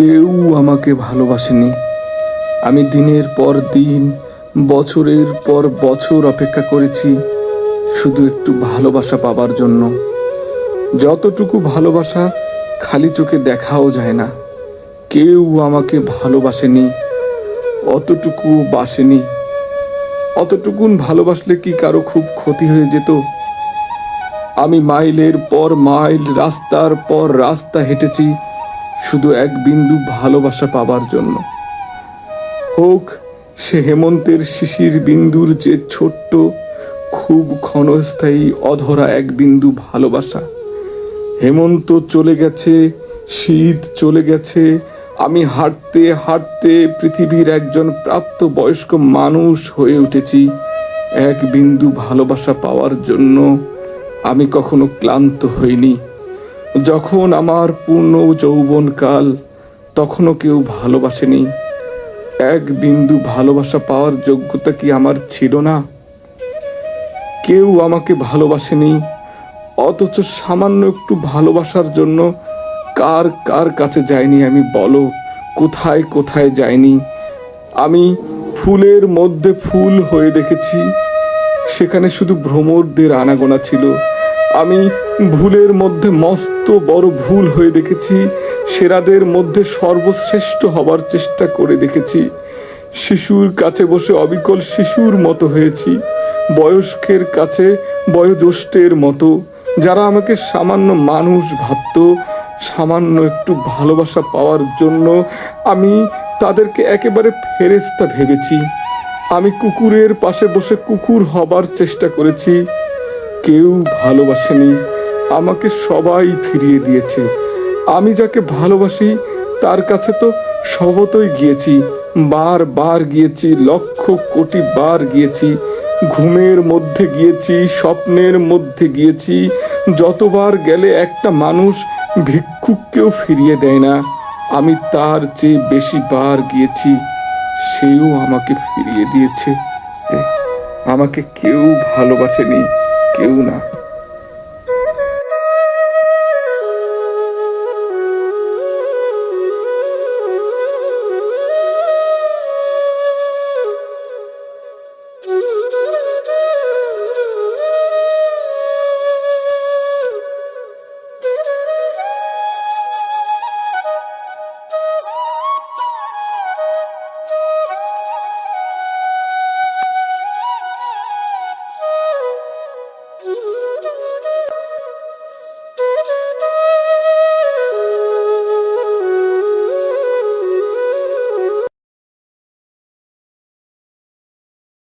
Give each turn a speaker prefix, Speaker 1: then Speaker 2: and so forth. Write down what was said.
Speaker 1: কেউ আমাকে ভালোবাসেনি। আমি দিনের পর দিন, বছরের পর বছর অপেক্ষা করেছি শুধু একটু ভালোবাসা পাবার জন্য। যতটুকু ভালোবাসা খালি চোখে দেখাও যায় না। কেউ আমাকে ভালোবাসেনি, অতটুকু বাসেনি। অতটুকুন ভালোবাসলে কি কারও খুব ক্ষতি হয়ে যেত? আমি মাইলের পর মাইল, রাস্তার পর রাস্তা হেঁটেছি শুধু এক বিন্দু ভালোবাসা পাবার জন্য। হোক, সে হেমন্তের শিশির বিন্দুর যে ছোট্ট, খুব ক্ষণস্থায়ী, অধরা এক বিন্দু ভালোবাসা। হেমন্ত চলে গেছে, শীত চলে গেছে, আমি হাঁটতে হাঁটতে পৃথিবীর একজন প্রাপ্ত বয়স্ক মানুষ হয়ে উঠেছি। এক বিন্দু ভালোবাসা পাওয়ার জন্য আমি কখনো ক্লান্ত হইনি। যখন আমার পূর্ণ যৌবনকাল, তখনও কেউ ভালোবাসেনি। এক বিন্দু ভালোবাসা পাওয়ার যোগ্যতা কি আমার ছিল না? কেউ আমাকে ভালোবাসেনি, অথচ সামান্য একটু ভালোবাসার জন্য কার কার কাছে যায়নি আমি বলো, কোথায় কোথায় যায়নি? আমি ফুলের মধ্যে ফুল হয়ে দেখেছি, সেখানে শুধু ভ্রমরদের আনাগোনা ছিল আমি ভুলের মধ্যে মস্ত বড় ভুল হয়ে দেখেছি, সেরাদের মধ্যে সর্বশ্রেষ্ঠ হবার চেষ্টা করে দেখেছি। শিশুর কাছে বসে অবিকল শিশুর মতো হয়েছি, বয়স্কের কাছে বয়োজ্যেষ্ঠের মতো। যারা আমাকে সামান্য মানুষ ভাবত, সামান্য একটু ভালোবাসা পাওয়ার জন্য আমি তাদেরকে একেবারে ফেরেস্তা ভেবেছি। আমি কুকুরের পাশে বসে কুকুর হবার চেষ্টা করেছি কেউ ভালোবাসেনি, আমাকে সবাই ফিরিয়ে দিয়েছে। আমি যাকে ভালোবাসি, তার কাছে তো সবতই গিয়েছি। বার বার গিয়েছি, লক্ষ কোটি বার গিয়েছি। ঘুমের মধ্যে গিয়েছি, স্বপ্নের মধ্যে গিয়েছি। যতবার গেলে একটা মানুষ ভিক্ষুককেও ফিরিয়ে দেয় না। আমি তার চেয়ে বেশি বার গিয়েছি, সেও আমাকে ফিরিয়ে দিয়েছে। আমাকে কেউ ভালোবাসেনি কেউ না। Ooh.